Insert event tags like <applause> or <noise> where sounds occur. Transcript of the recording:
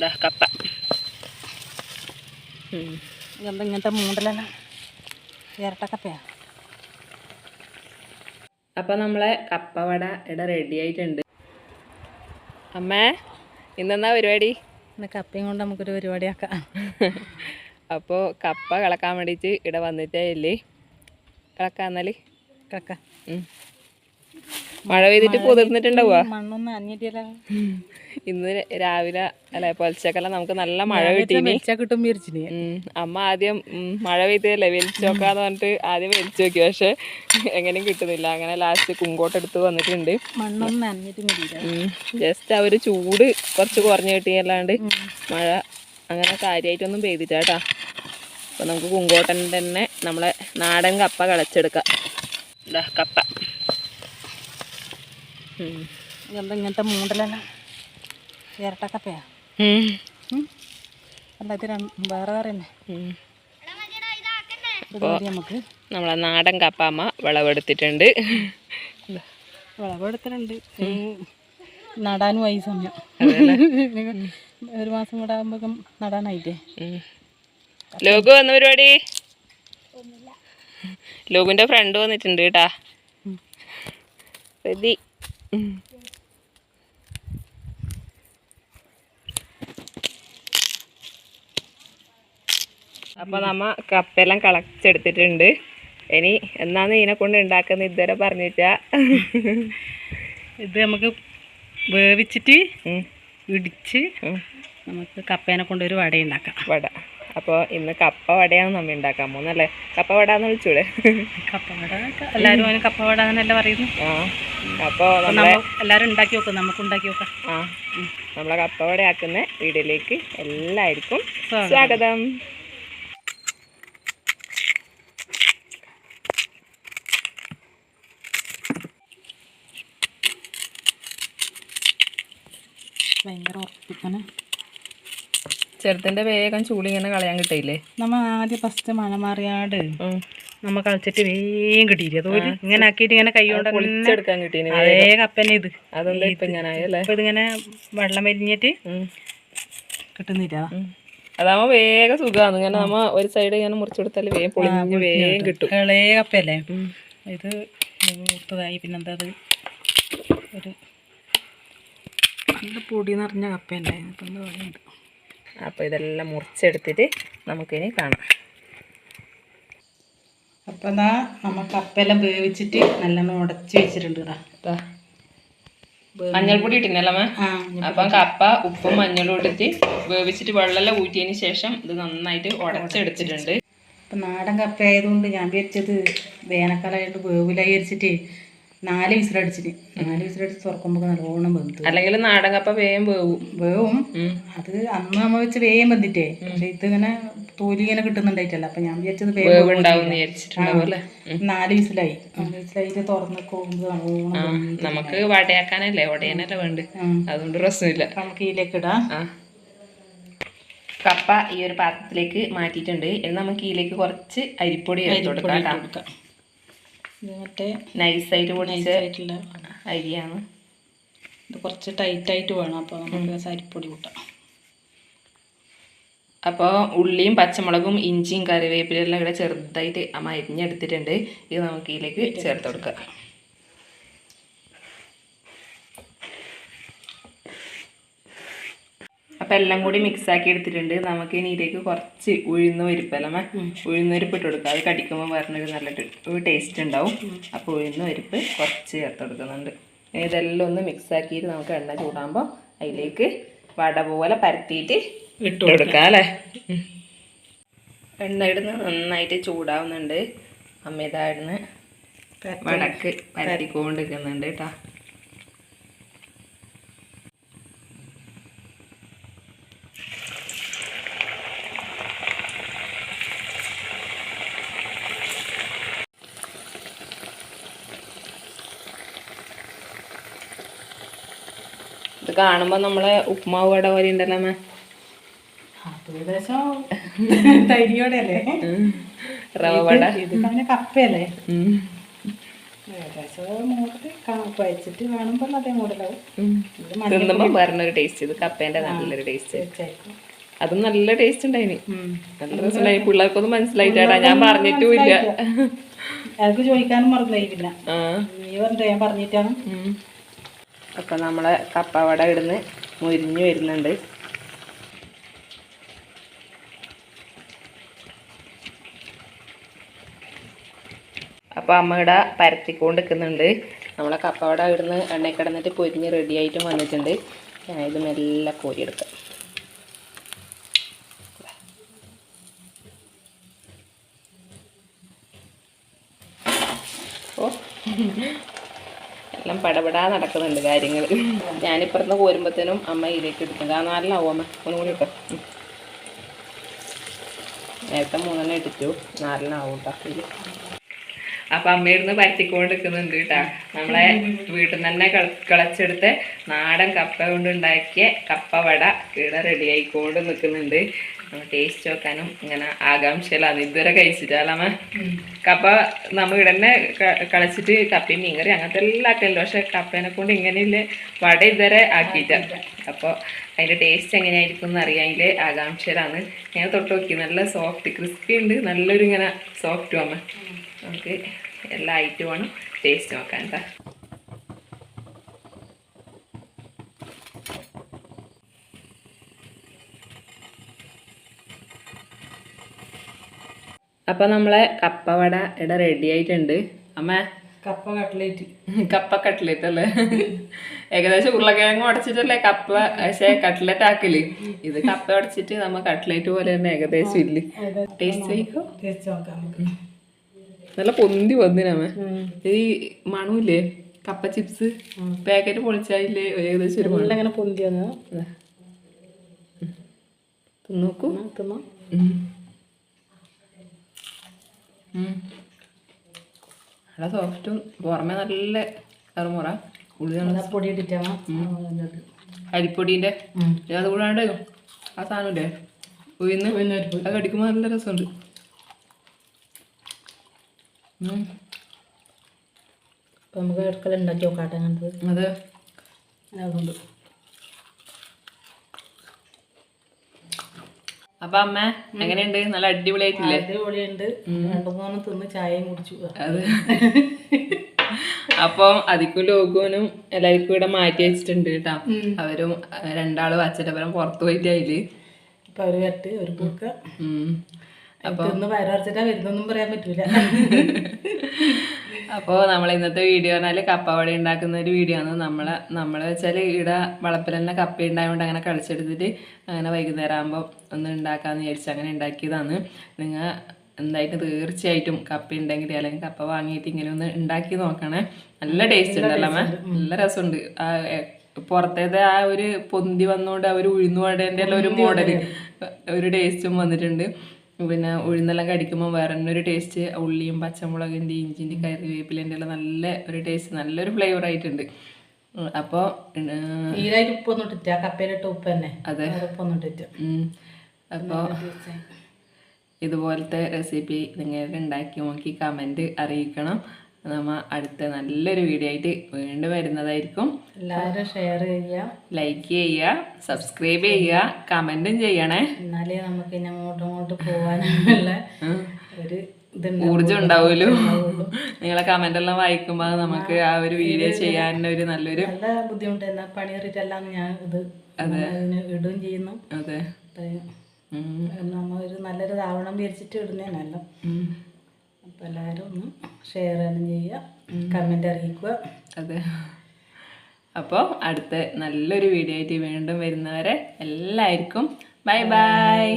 ഇതാ കപ്പ. ഇതെന്താ ഇങ്ങനത്തെ മൂണ്ടലെല്ലാം ഇരട്ടക്കപ്പയാ അപ്പൊ നമ്മളെ കപ്പവട ഇവിടെ റെഡി ആയിട്ടുണ്ട് അമ്മേ ഇന്നെന്നാ പരിപാടി? ഇന്ന് കപ്പയും കൊണ്ട് നമുക്കൊരു പരിപാടിയാക്കാം. അപ്പോൾ കപ്പ കളക്കാൻ വേണ്ടിയിട്ട് ഇവിടെ വന്നിട്ടേ ഇല്ലേ? കളക്കാന്നാൽ കക്ക ഉം. മഴ പെയ്തിട്ട് കുതിർന്നിട്ടുണ്ടാവുക. മണ്ണൊന്നും ഇന്ന് രാവിലെ അല്ലെ പൊലച്ചക്കെല്ലാം നമുക്ക് നല്ല മഴ കിട്ടീനി. വെച്ചാൽ കിട്ടും വിരിച്ചിന് അമ്മ ആദ്യം മഴ പെയ്തല്ലേ വലിച്ചു നോക്കാന്ന് പറഞ്ഞിട്ട് ആദ്യം വലിച്ചു നോക്കി പക്ഷെ എങ്ങനെയും കിട്ടുന്നില്ല. അങ്ങനെ ലാസ്റ്റ് കുങ്കോട്ടെടുത്ത് വന്നിട്ടുണ്ട്. മണ്ണൊന്നും ജസ്റ്റ് അവർ ഒരു ചൂട് കുറച്ച് കുറഞ്ഞു കിട്ടിയല്ലാണ്ട് മഴ അങ്ങനെ കാര്യമായിട്ടൊന്നും പെയ്തില്ല കേട്ടാ. അപ്പോൾ നമുക്ക് കുങ്കോട്ടൻ തന്നെ നമ്മളെ നാടൻ കപ്പ കളച്ചെടുക്കാം. കപ്പ. ഇതെന്താ ഇങ്ങനത്തെ മൂണ്ടലെല്ലാം ഇരട്ടക്കപ്പയാ. അല്ല ഇത് രണ്ട് വേറെ വേറെ തന്നെ ഉം. നമുക്ക് നമ്മളെ നാടൻ കപ്പാമ്മ വിളവെടുത്തിട്ടുണ്ട്. വിളവെടുത്തിട്ടുണ്ട്. നടാനും ആയി സമയം. ഒരു മാസം കൂടെ ആകുമ്പോഴേക്കും നടാനായിട്ടേ. ലോകു വന്ന പരിപാടി? ലോകുവിന്റെ ഫ്രണ്ട് വന്നിട്ടുണ്ട് കേട്ടാ. റെഡി അപ്പൊ നമ്മ കപ്പെല്ലാം കളച്ചെടുത്തിട്ടുണ്ട്. ഇനി എന്നാന്ന് ഇതിനെ കൊണ്ട് ഉണ്ടാക്കുന്ന ഇതുവരെ പറഞ്ഞിട്ട ഇത് നമുക്ക് വേവിച്ചിട്ട് ഇടിച്ച് നമുക്ക് കപ്പേനെ കൊണ്ടൊരു വട ഉണ്ടാക്കാം വട. അപ്പോൾ ഇന്ന് കപ്പ വടയാണ് നമ്മ ഉണ്ടാക്കാൻ പോകുന്നല്ലേ കപ്പ വട എന്ന് വിളിച്ചൂടെ? കപ്പ വട എല്ലാവരും അതിന് കപ്പ വട എന്നല്ല പറയുന്നു? ആ അപ്പോൾ അപ്പൊ നമ്മളെ എല്ലാവരും ഉണ്ടാക്കി നോക്കാം നമുക്ക് ഉണ്ടാക്കി നോക്കാം. ആ നമ്മളെ കപ്പ വട ആക്കുന്ന വീഡിയോയിലേക്ക് എല്ലാവർക്കും സ്വാഗതം. സ്വാഗതം. ഭയങ്കര ഉറപ്പിക്കണം. ചെറുതിന്റെ വേഗം ചൂളി ഇങ്ങനെ കളയാൻ കിട്ടിയില്ലേ? നമ്മ ആദ്യം ഫസ്റ്റ് മണമാറിയാട് നമ്മ കളിച്ചിട്ട് വേഗം കിട്ടിയില്ല തോൽ ഇങ്ങനെ ആക്കിയിട്ട് ഇങ്ങനെ കൈ കൊണ്ട് പൊളിച്ചെടുക്കാൻ കിട്ടീന് വേഗം. അപ്പന്നെ ഇത്. അതുകൊണ്ട് ഇപ്പൊ ഇങ്ങനെ ആയല്ലേ ഇതിങ്ങനെ വെള്ളം വലിഞ്ഞിട്ട്. കിട്ടുന്നില്ല. അതാവുമ്പോ വേഗം സുഖമാണ് ഇങ്ങനെ നമ്മ ഒരു സൈഡ് ഇങ്ങനെ മുറിച്ചു കൊടുത്താൽ വേഗം പൊളിഞ്ഞ് വേഗം കിട്ടും. ഇളയ കപ്പയല്ലേ? ഇത് മൂത്തതായി. പിന്നെന്താ അത്? ഒരു നല്ല പൊടി നിറഞ്ഞ കപ്പയല്ലേ? ഇപ്പം എന്താ പറയുന്നത് അപ്പൊ ഇതെല്ലാം മുറിച്ചെടുത്തിട്ട് നമുക്കിനി കാണാം. അപ്പം എന്നാ നമ്മൾ കപ്പയെല്ലാം വേവിച്ചിട്ട് നല്ലോണം ഉടച്ച് വെച്ചിട്ടുണ്ട് മഞ്ഞൾപ്പൊടി അമ്മ അപ്പം കപ്പ ഉപ്പും മഞ്ഞളും ഇട്ടിട്ട് വേവിച്ചിട്ട് വെള്ളമെല്ലാം ഊറ്റിയതിന് ശേഷം ഇത് നന്നായിട്ട് ഉടച്ചെടുത്തിട്ടുണ്ട്. ഇപ്പം നാടൻ കപ്പ ആയതുകൊണ്ട് ഞാൻ വിചാരിച്ചത് വേനൽക്കാലമായിട്ട് വേവിലായി വിചാരിച്ചിട്ട് നാല് വിസിലടിച്ചിട്ട് നാല് വിസിലടിച്ച് തുറക്കുമ്പോൾ നല്ലോണം വെന്തു. അല്ലെങ്കിൽ നാടൻ കപ്പ വേഗം വേവും. വേവും. അത് അന്ന് നമ്മ വെച്ച് വേഗം വെന്തിട്ടേ. പക്ഷെ ഇതിങ്ങനെ തോലി ഇങ്ങനെ കിട്ടുന്നുണ്ടായിട്ടല്ല. അപ്പൊ ഞാൻ വിചാരിച്ചത് വേഗം നാല് വിസിലായി. നാല് വിസിലായിട്ട് തുറന്ന് പോകുമ്പോൾ നമുക്ക് വടയാക്കാനല്ലേ? വടയാനല്ലേ വേണ്ട അതുകൊണ്ട് പ്രശ്നമില്ല. നമുക്ക് ഇതിലേക്ക് ഇടാം. കപ്പ ഈ ഒരു പാത്രത്തിലേക്ക് മാറ്റിയിട്ടുണ്ട്. ഇനി നമുക്ക് ഇതിലേക്ക് കുറച്ച് അരിപ്പൊടി ചേർത്ത് കൊടുക്കാം. മറ്റേ നൈസായിട്ട് പൊടിച്ച ആയിട്ടുള്ള അരിയാണ്. ഇത് കുറച്ച് ടൈറ്റായിട്ട് വേണം. അപ്പോൾ നമുക്ക് അരിപ്പൊടി കൂട്ടാം. അപ്പോൾ ഉള്ളിയും പച്ചമുളകും ഇഞ്ചിയും കറിവേപ്പിലെല്ലാം ഇവിടെ ചെറുതായിട്ട് മരിഞ്ഞെടുത്തിട്ടുണ്ട്. ഇത് നമുക്ക് ഇതിലേക്ക് ചേർത്ത് കൊടുക്കാം. അപ്പം എല്ലാം കൂടി മിക്സ് ആക്കി എടുത്തിട്ടുണ്ട്. നമുക്ക് ഇനി ഇതിലേക്ക് കുറച്ച് ഉഴുന്ന് പരിപ്പല്ലമ്മ ഉഴുന്ന് പരിപ്പ് ഇട്ട് കൊടുക്കുക അത് കടിക്കുമ്പോൾ പറഞ്ഞൊരു നല്ല ടേസ്റ്റ് ഉണ്ടാവും. അപ്പോൾ ഉഴുന്ന് പരിപ്പ് കുറച്ച് ചേർത്ത് കൊടുക്കുന്നുണ്ട്. ഇതെല്ലാം ഒന്ന് മിക്സ് ആക്കിയിട്ട് നമുക്ക് എണ്ണ ചൂടാകുമ്പോൾ അതിലേക്ക് വട പോലെ പരത്തിയിട്ട് ഇട്ട് കൊടുക്കാം. അല്ലേ? എണ്ണ ഇടുന്ന് നന്നായിട്ട് ചൂടാവുന്നുണ്ട്. അമിതായിരുന്നു വടക്ക് പരത്തിക്കൊണ്ടിരിക്കുന്നുണ്ട് കേട്ടോ. ഇത് കാണുമ്പോൾ നമ്മളെ ഉപ്മാവ് വട പോലെ ഉണ്ടല്ലോ അമ്മ. അത് ഏകദേശം തരിയോടെ റവ വട. കപ്പയല്ലേ? കുഴച്ചിട്ട് കാണുമ്പോൾ അതേ മോഡലാവും ഇത് മഞ്ഞ വേറൊരു ടേസ്റ്റ് ഇത് നല്ലൊരു ടേസ്റ്റ് അതും നല്ല ടേസ്റ്റ് ഉണ്ടായിന്. നല്ല രസമുണ്ടായി. പിള്ളേർക്കൊന്നും മനസ്സിലായിട്ടാ ഞാൻ പറഞ്ഞിട്ടും ഇല്ല ചോദിക്കാനും മറന്നു കഴിഞ്ഞില്ല നീ പറഞ്ഞിട്ട് ഞാൻ പറഞ്ഞിട്ടാണ്. ഉം. നമ്മളെ കപ്പവട ഇടുന്ന് മുരിഞ്ഞു വരുന്നുണ്ട്. അപ്പോൾ അമ്മ ഇട പരത്തിക്കൊണ്ട് നിൽക്കുന്നുണ്ട് നമ്മളെ കപ്പവട ഇടുന്ന് എണ്ണയിൽ കിടന്നിട്ട് പൊരിഞ്ഞ് റെഡി ആയിട്ടും വന്നിട്ടുണ്ട്. ഞാൻ ഇത് മെല്ലെ കോരിയെടുക്കാം. ഓ. എല്ലാം പടപടാ നടക്കുന്നുണ്ട് കാര്യങ്ങൾ ഞാനിപ്പുറത്ത് കോരുമ്പോഴത്തേനും അമ്മ ഇതിലേക്ക് എടുക്കും ആ നാലിനാവും അമ്മ? ഒന്നും കൂടി ഇട്ടോ. നേരത്തെ മൂന്നെണ്ണം ഇട്ടിട്ടു. നാലിനാവും കേട്ടോ ഇത് അപ്പൊ അമ്മയിരുന്ന് പരത്തിക്കൊണ്ടിരിക്കുന്നുണ്ട് കേട്ടാ നമ്മളെ വീട്ടിൽ നിന്ന് തന്നെ കള- കിളച്ചെടുത്ത് നാടൻ കപ്പ കൊണ്ടുണ്ടാക്കിയ കപ്പ വട ഇവിടെ റെഡി ആയിക്കൊണ്ട് നിൽക്കുന്നുണ്ട് ടേസ്റ്റ് നോക്കാനും ഇങ്ങനെ ആകാംക്ഷയിലാണ് ഇതുവരെ കഴിച്ചിട്ടാലമ്മ കപ്പ നമ്മൾ ഇവിടെ തന്നെ കളിച്ചിട്ട് കപ്പയും മീൻകറി അങ്ങനത്തെ എല്ലാം ആക്കല്ലോ പക്ഷെ കപ്പേനെ കൊണ്ട് ഇങ്ങനെയില്ലേ വട ഇതുവരെ ആക്കിയിട്ട അപ്പോൾ അതിന്റെ ടേസ്റ്റ് എങ്ങനെയായിരിക്കും എന്ന് അറിയാമെങ്കിൽ ആകാംക്ഷയിലാണ്. ഞാൻ തൊട്ട് നോക്കി നല്ല സോഫ്റ്റ് ക്രിസ്പി ഉണ്ട്. നല്ലൊരു ഇങ്ങനെ സോഫ്റ്റും അമ്മ നമുക്ക് എല്ലാ വേണം ടേസ്റ്റ് നോക്കാൻ കേട്ടോ അപ്പം നമ്മളെ കപ്പവട ഇവിടെ റെഡി ആയിട്ടുണ്ട്. അമ്മ കപ്പ കട്ട്ലേറ്റ്. കപ്പ കട്ട്ലേറ്റ് അല്ലേ? ഏകദേശം ഉരുളക്കിഴങ്ങ് ഉടച്ചിട്ടല്ലേ കപ്പ പക്ഷേ കട്ട്ലേറ്റ് ആക്കൽ. ഇത് കപ്പ ഉടച്ചിട്ട് നമ്മ കട്ട്ലേറ്റ് പോലെ തന്നെ ഏകദേശം ഇല്ല? ടേസ്റ്റ് ആയിക്കോ നോക്കാം നല്ല പൊന്തി വന്നിനമ്മ ഈ മണമില്ലേ കപ്പ ചിപ്സ്. പാക്കറ്റ് പൊളിച്ചായില്ലേ? ഏകദേശം ഒരു മണം. അങ്ങനെ പൊന്തി വന്നു ഇതാ. തിന്നോക്കൂ. നോക്കുന്നു ഉം. ഉം. നല്ല സോഫ്റ്റും പുറമെ നല്ല കറുമുറ. പൊടി ഇട്ടിട്ടാണ് അരിപ്പൊടീന്റെ അത് കൂടാണ്ട് ആ സാധനമില്ലേ? ഉയർന്ന് അത് കടിക്കുമ്പോൾ നല്ല രസമുണ്ട്. നമുക്ക് അടുക്കള ഉണ്ടാക്കി നോക്കാട്ടെ അങ്ങനത്തെ. അത്. അതുകൊണ്ട് അപ്പൊ അമ്മ എങ്ങനെയുണ്ട്? നല്ല അടിപൊളിയായിട്ടില്ലേ? അടിപൊളിയുണ്ട്. രണ്ടു മൂന്ന് തിന്ന് ചായയും കുടിച്ചു. അത്. അപ്പം അതിക്കും ലോകോനും എല്ലാവർക്കും ഇവിടെ മാറ്റി വെച്ചിട്ടുണ്ട് കേട്ടോ. അവരും രണ്ടാളും അച്ഛനപ്പുറം പുറത്തു പോയിട്ട് അതിൽ. ഇപ്പൊ അവർ വരട്ട് ഒരു പൂക്ക. ഉം. ഒന്ന് വയറടച്ചിട്ടാ വരുന്നൊന്നും പറയാൻ പറ്റൂല. <laughs> അപ്പോൾ നമ്മൾ ഇന്നത്തെ വീഡിയോ പറഞ്ഞാൽ കപ്പവട ഉണ്ടാക്കുന്ന ഒരു വീഡിയോ ആണ്. നമ്മൾ നമ്മൾ വെച്ചാൽ ഇവിടെ വളപ്പിൽ തന്നെ കപ്പ ഉണ്ടായതുകൊണ്ട് അങ്ങനെ കളിച്ചെടുത്തിട്ട് അങ്ങനെ വൈകുന്നേരം ആകുമ്പോൾ ഒന്ന് ഉണ്ടാക്കാമെന്ന് വിചാരിച്ച് അങ്ങനെ ഉണ്ടാക്കിയതാണ്. നിങ്ങൾ എന്തായിട്ട് തീർച്ചയായിട്ടും കപ്പ ഉണ്ടെങ്കിൽ അല്ലെങ്കിൽ കപ്പ വാങ്ങിയിട്ട് ഇങ്ങനെ ഒന്ന് ഉണ്ടാക്കി നോക്കണേ. നല്ല ടേസ്റ്റ് ഉണ്ടല്ലോ മാം നല്ല രസമുണ്ട്. ആ എ- ആ ഒരു പൊന്തി വന്നുകൊണ്ട് ആ ഒരു ഉഴുന്നുവടേന്റെ എല്ലാം ഒരു മോഡൽ ഒരു ടേസ്റ്റും വന്നിട്ടുണ്ട്. പിന്നെ ഉഴുന്നെല്ലാം കടിക്കുമ്പോൾ വേറെ തന്നെ ഒരു ടേസ്റ്റ് ഉള്ളിയും പച്ചമുളകിന്റെ ഇഞ്ചിന്റെ കറിവേപ്പിലേന്റെ എല്ലാം നല്ല ഒരു ടേസ്റ്റ് നല്ലൊരു ഫ്ലേവർ ആയിട്ടുണ്ട്. അപ്പോൾ ഈരായിട്ട് ഉപ്പൊന്നും ഇട്ടിട്ട് കപ്പയിലിട്ട ഉപ്പ് തന്നെ. അതെ. ഉപ്പൊന്നും ഇട്ടിട്ട് അപ്പോൾ ഇതുപോലത്തെ റെസിപ്പി നിങ്ങൾ ഉണ്ടാക്കി നോക്കി കമന്റ് അറിയിക്കണം. നമ്മ അടുത്ത നല്ലൊരു വീഡിയോ ആയിട്ട് വീണ്ടും വരുന്നതായിരിക്കും. എല്ലാവരും ഷെയർ ചെയ്യുക. ലൈക്ക് ചെയ്യുക സബ്സ്ക്രൈബ് ചെയ്യുക കമന്റും ചെയ്യണേ. എന്നാലേ നമുക്ക് ഇനി അങ്ങോട്ടും ഇങ്ങോട്ട് പോകാനുള്ള ഒരു ഊർജം ഉണ്ടാവുമല്ലോ നിങ്ങളെ കമന്റ് എല്ലാം വായിക്കുമ്പോ നമുക്ക് ആ ഒരു വീഡിയോ ചെയ്യാൻ ഒരു നല്ലൊരു നല്ല ബുദ്ധിമുട്ട്. പണി പണിയേറിയിട്ടെല്ലാം ഞാൻ ഇത് ഇടുകയും ചെയ്യുന്നു. അതെ. ഒരു നല്ലൊരു ധാവണം വിരിച്ചിട്ട് ഇടുന്നതിനല്ലോ. അപ്പോൾ എല്ലാവരും ഒന്ന് ഷെയർ തന്നെ ചെയ്യുക കമന്റ് അറിയിക്കുക. അതെ. അപ്പോൾ അടുത്ത നല്ലൊരു വീഡിയോ ആയിട്ട് വീണ്ടും വരുന്നവരെ എല്ലാവർക്കും ബൈ ബൈ